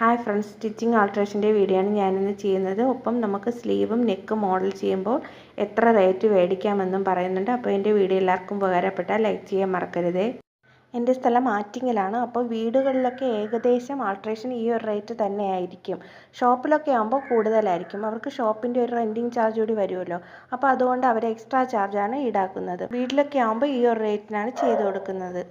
Hi friends stitching ആൾട്രേഷന്റെ video ആണ് ഞാനിന്ന് ചെയ്യുന്നത്. ഒപ്പം നമുക്ക് സ്ലീവും നെക്കും മോഡൽ ചെയ്യുമ്പോൾ എത്ര റേറ്റ് മേടിക്കാമെന്നും പറയുന്നുണ്ട്. അപ്പോൾ എന്റെ വീഡിയോ എല്ലാവർക്കും ഉപകാരപ്പെട്ടാൽ ലൈക്ക് ചെയ്യാൻ മറക്കരുതേ. എന്റെ സ്ഥലം ആറ്റിങ്ങലാണ്. അപ്പോൾ വീടുകളിലൊക്കെ ഏകദേശം ആൾട്രേഷൻ ഈ ഒരു റേറ്റ് തന്നെ ആയിരിക്കും ഷോപ്പിലൊക്കെ ആകുമ്പോൾ കൂടുതലായിരിക്കും. അവർക്ക് ഷോപ്പിന്റെ ഒരു റെന്റിങ് ചാർജ് കൂടി വരുമല്ലോ. അപ്പോൾ അതുകൊണ്ട് അവർ എക്സ്ട്രാ ചാർജാണ് ഈടാക്കുന്നത്. വീട്ടിലൊക്കെ ആകുമ്പോൾ ഈ ഒരു റേറ്റിനാണ് ചെയ്ത് കൊടുക്കുന്നത്.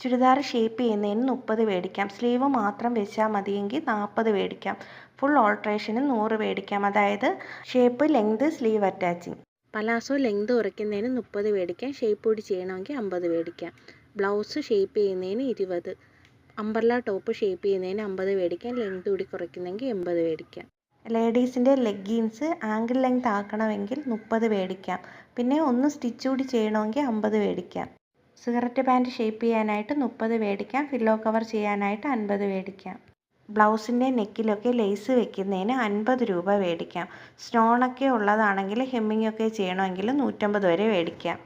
ചുരിദാർ ഷേപ്പ് ചെയ്യുന്നതിന് മുപ്പത് മേടിക്കാം. സ്ലീവ് മാത്രം വെച്ചാൽ മതിയെങ്കിൽ നാൽപ്പത് മേടിക്കാം. ഫുൾ ഓൾട്രേഷന് നൂറ് മേടിക്കാം. അതായത് shape length sleeve attaching. Palazzo length കുറയ്ക്കുന്നതിന് മുപ്പത് മേടിക്കാം. ഷേപ്പ് കൂടി ചെയ്യണമെങ്കിൽ അമ്പത് മേടിക്കാം. ബ്ലൗസ് ഷേപ്പ് ചെയ്യുന്നതിന് ഇരുപത്. അമ്പർല ടോപ്പ് ഷേപ്പ് ചെയ്യുന്നതിന് അമ്പത് മേടിക്കാം. ലെങ്ത് കൂടി കുറയ്ക്കുന്നെങ്കിൽ എൺപത് മേടിക്കാം. ലേഡീസിന്റെ ലെഗിൻസ് ആങ്കിൾ ലെങ്ത് ആക്കണമെങ്കിൽ മുപ്പത് മേടിക്കാം. പിന്നെ ഒന്ന് സ്റ്റിച്ച് കൂടി ചെയ്യണമെങ്കിൽ അമ്പത് മേടിക്കാം. സിഗരറ്റ് പാന്റ് ഷേപ്പ് ചെയ്യാനായിട്ട് മുപ്പത് മേടിക്കാം ഫില്ലോ കവർ ചെയ്യാനായിട്ട് അൻപത് മേടിക്കാം ബ്ലൗസിന്റെ നെക്കിലൊക്കെ ലേസ് വെക്കുന്നതിന് അൻപത് രൂപ മേടിക്കാം സ്റ്റോണൊക്കെ ഉള്ളതാണെങ്കിൽ ഹെമ്മിങ്ങൊക്കെ ചെയ്യണമെങ്കിൽ നൂറ്റമ്പത് വരെ മേടിക്കാം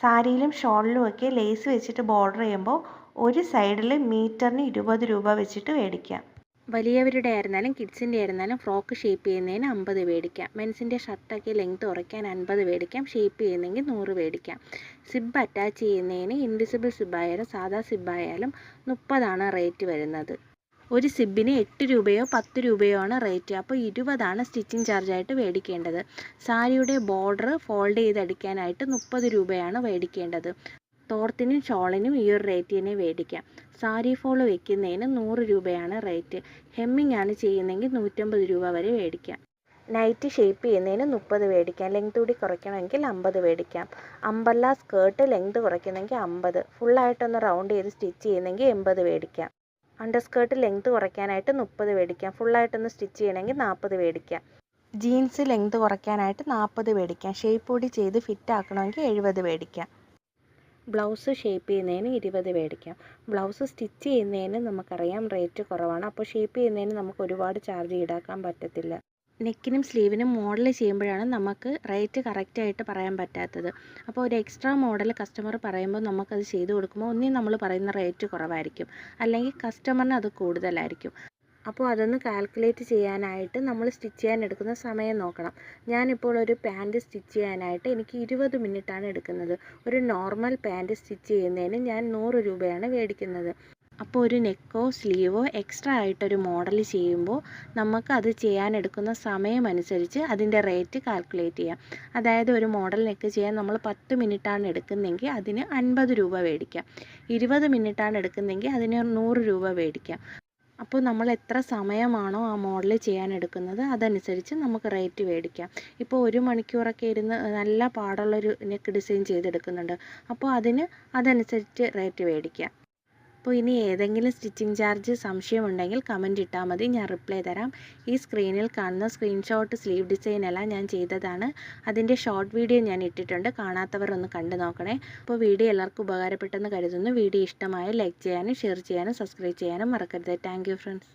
സാരിയിലും ഷോളിലും ഒക്കെ ലേസ് വെച്ചിട്ട് ബോർഡർ ചെയ്യുമ്പോൾ ഒരു സൈഡിൽ മീറ്ററിന് ഇരുപത് രൂപ വെച്ചിട്ട് മേടിക്കാം വലിയവരുടെ ആയിരുന്നാലും കിഡ്സിന്റെ ആയിരുന്നാലും ഫ്രോക്ക് ഷേപ്പ് ചെയ്യുന്നതിന് അമ്പത് മേടിക്കാം. മെൻസിന്റെ ഷർട്ടൊക്കെ ലെങ്ത് കുറയ്ക്കാൻ അൻപത് മേടിക്കാം. ഷേപ്പ് ചെയ്യുന്നെങ്കിൽ നൂറ് മേടിക്കാം. സിബ് അറ്റാച്ച് ചെയ്യുന്നതിന് ഇൻവിസിബിൾ സിബായാലും സാധാ സിബായാലും മുപ്പതാണ് റേറ്റ് വരുന്നത്. ഒരു സിബിന് എട്ട് രൂപയോ പത്ത് രൂപയോ ആണ് റേറ്റ് അപ്പോൾ ഇരുപതാണ് സ്റ്റിച്ചിങ് ചാർജായിട്ട് മേടിക്കേണ്ടത്. സാരിയുടെ ബോർഡർ ഫോൾഡ് ചെയ്തടിക്കാനായിട്ട് മുപ്പത് രൂപയാണ് മേടിക്കേണ്ടത്. തോർത്തിനും ഷോളിനും ഈ ഒരു റേറ്റ് തന്നെ മേടിക്കാം. സാരി ഫോൾ വെക്കുന്നതിന് നൂറ് രൂപയാണ് റേറ്റ് ഹെമ്മിങ് ആണ് ചെയ്യുന്നതെങ്കിൽ നൂറ്റമ്പത് രൂപ വരെ മേടിക്കാം. നൈറ്റ് ഷേപ്പ് ചെയ്യുന്നതിന് മുപ്പത് മേടിക്കാം. ലെങ്ത് കൂടി കുറയ്ക്കണമെങ്കിൽ അമ്പത് മേടിക്കാം. അമ്പല്ല സ്കേർട്ട് ലെങ്ത് കുറയ്ക്കണമെങ്കിൽ അമ്പത്. ഫുള്ളായിട്ടൊന്ന് റൗണ്ട് ചെയ്ത് സ്റ്റിച്ച് ചെയ്യുന്നെങ്കിൽ എൺപത് മേടിക്കാം. അണ്ടർ സ്കേർട്ട് ലെങ്ത് കുറയ്ക്കാനായിട്ട് മുപ്പത് മേടിക്കാം. ഫുള്ളായിട്ടൊന്ന് സ്റ്റിച്ച് ചെയ്യണമെങ്കിൽ നാൽപ്പത് മേടിക്കാം. ജീൻസ് ലെങ്ത് കുറയ്ക്കാനായിട്ട് നാൽപ്പത് മേടിക്കാം. ഷേപ്പ് കൂടി ചെയ്ത് ഫിറ്റ് ആക്കണമെങ്കിൽ എഴുപത് മേടിക്കാം. ബ്ലൗസ് ഷേപ്പ് ചെയ്യുന്നതിന് ഇരുപത് മേടിക്കാം. ബ്ലൗസ് സ്റ്റിച്ച് ചെയ്യുന്നതിന് നമുക്കറിയാം റേറ്റ് കുറവാണ്. അപ്പോൾ ഷേപ്പ് ചെയ്യുന്നതിന് നമുക്ക് ഒരുപാട് ചാർജ് ഈടാക്കാൻ പറ്റത്തില്ല. നെക്കിനും സ്ലീവിനും മോഡൽ ചെയ്യുമ്പോഴാണ് നമുക്ക് റേറ്റ് കറക്റ്റായിട്ട് പറയാൻ പറ്റാത്തത്. അപ്പോൾ ഒരു എക്സ്ട്രാ മോഡൽ കസ്റ്റമർ പറയുമ്പോൾ നമുക്കത് ചെയ്ത് കൊടുക്കുമ്പോൾ ഒന്നേ നമ്മൾ പറയുന്ന റേറ്റ് കുറവായിരിക്കും. അല്ലെങ്കിൽ കസ്റ്റമറിന് അത് കൂടുതലായിരിക്കും. അപ്പോൾ അതൊന്ന് കാൽക്കുലേറ്റ് ചെയ്യാനായിട്ട് നമ്മൾ സ്റ്റിച്ച് ചെയ്യാൻ എടുക്കുന്ന സമയം നോക്കണം. ഞാനിപ്പോൾ ഒരു പാന്റ് സ്റ്റിച്ച് ചെയ്യാനായിട്ട് എനിക്ക് ഇരുപത് ആണ് എടുക്കുന്നത്. ഒരു നോർമൽ പാന്റ് സ്റ്റിച്ച് ചെയ്യുന്നതിന് ഞാൻ നൂറ് രൂപയാണ് മേടിക്കുന്നത്. അപ്പോൾ ഒരു നെക്കോ സ്ലീവോ എക്സ്ട്രാ ആയിട്ടൊരു മോഡൽ ചെയ്യുമ്പോൾ നമുക്ക് അത് ചെയ്യാൻ എടുക്കുന്ന സമയം അനുസരിച്ച് അതിന്റെ റേറ്റ് കാൽക്കുലേറ്റ് ചെയ്യാം. അതായത് ഒരു മോഡൽ നെക്ക് ചെയ്യാൻ നമ്മൾ പത്ത് ആണ് എടുക്കുന്നതെങ്കിൽ അതിന് അൻപത് രൂപ മേടിക്കാം. ഇരുപത് ആണ് എടുക്കുന്നതെങ്കിൽ അതിന് നൂറ് രൂപ മേടിക്കാം. അപ്പോൾ നമ്മൾ എത്ര സമയമാണോ ആ മോഡൽ ചെയ്യാൻ എടുക്കുന്നത് അതനുസരിച്ച് നമുക്ക് റേറ്റ് മേടിക്കാം. ഇപ്പോൾ ഒരു മണിക്കൂറൊക്കെ ഇരുന്ന് നല്ല പാടുള്ളൊരു നെക്ക് ഡിസൈൻ ചെയ്തെടുക്കുന്നുണ്ട്. അപ്പോൾ അതിന് അതനുസരിച്ച് റേറ്റ് മേടിക്കാം. അപ്പോൾ ഇനി ഏതെങ്കിലും സ്റ്റിച്ചിങ് ചാർജ് സംശയമുണ്ടെങ്കിൽ കമന്റ് ഇട്ടാൽ മതി. ഞാൻ റിപ്ലൈ തരാം. ഈ സ്ക്രീനിൽ കാണുന്ന സ്ക്രീൻഷോട്ട് സ്ലീവ് ഡിസൈൻ എല്ലാം ഞാൻ ചെയ്തതാണ്. അതിന്റെ ഷോർട്ട് വീഡിയോ ഞാൻ ഇട്ടിട്ടുണ്ട്. കാണാത്തവർ ഒന്ന് കണ്ടു നോക്കണേ. അപ്പോൾ വീഡിയോ എല്ലാവർക്കും ഉപകാരപ്പെട്ടെന്ന് കരുതുന്നു. വീഡിയോ ഇഷ്ടമായ ലൈക്ക് ചെയ്യാനും ഷെയർ ചെയ്യാനും സബ്സ്ക്രൈബ് ചെയ്യാനും മറക്കരുത്. Thank friends.